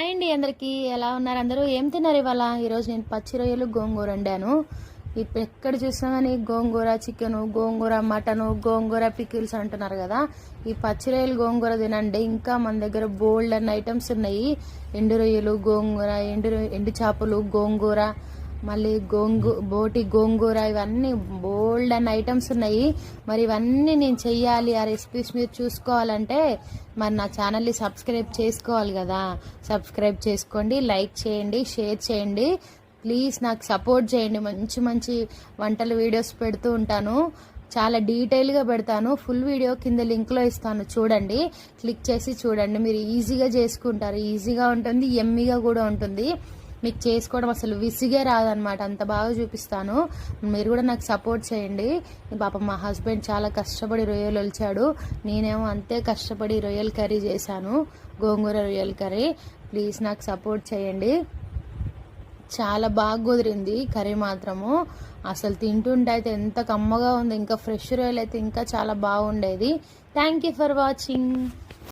Hi అండి అందరికీ. ఎలా ఉన్నారు అందరూ? ఏం తిన్నారు ఇవాళ? ఈరోజు నేను పచ్చి రొయ్యలు గోంగూర వండాను. ఇప్పుడు ఎక్కడ చూసినా కానీ గోంగూర చికెను గోంగూర మటను గోంగూర పికిల్స్ అంటున్నారు కదా. ఈ పచ్చి రొయ్యలు గోంగూర తినండి. ఇంకా మన దగ్గర బోల్డ్ అన్న ఐటమ్స్ ఉన్నాయి. ఎండు రొయ్యలు గోంగూర ఎండు రొయ్య- ఎండు చేపలు గోంగూర మళ్ళీ గోంగూ బోటి గోంగూర ఇవన్నీ బోల్డ్ అన్న ఐటమ్స్ ఉన్నాయి. మరి ఇవన్నీ నేను చెయ్యాలి ఆ రెసిపీస్ మీరు చూసుకోవాలంటే మరి నా ఛానల్ని సబ్స్క్రైబ్ చేసుకోవాలి కదా. సబ్స్క్రైబ్ చేసుకోండి లైక్ చేయండి షేర్ చేయండి. ప్లీజ్ నాకు సపోర్ట్ చేయండి. మంచి మంచి వంటల వీడియోస్ పెడుతూ ఉంటాను. చాలా డీటెయిల్గా పెడతాను. ఫుల్ వీడియో కింద లింక్లో ఇస్తాను. చూడండి. క్లిక్ చేసి చూడండి. మీరు ఈజీగా చేసుకుంటారు. ఈజీగా ఉంటుంది. ఎమ్మీగా కూడా ఉంటుంది. మీకు చేసుకోవడం అసలు విసిగే రాదనమాట అంత బాగా చూపిస్తాను. మీరు కూడా నాకు సపోర్ట్ చేయండి. పాప మా హస్బెండ్ చాలా కష్టపడి రొయ్యలు ఒలిచాడు. నేనేమో అంతే కష్టపడి రొయ్యల కర్రీ చేశాను. గోంగూర రొయ్యల కర్రీ. ప్లీజ్ నాకు సపోర్ట్ చేయండి. చాలా బాగా కుదిరింది కర్రీ మాత్రము. అసలు తింటుంటే అయితే ఎంత కమ్మగా ఉంది. ఇంకా ఫ్రెష్ రొయ్యలు అయితే ఇంకా చాలా బాగుండేది. Thank you for watching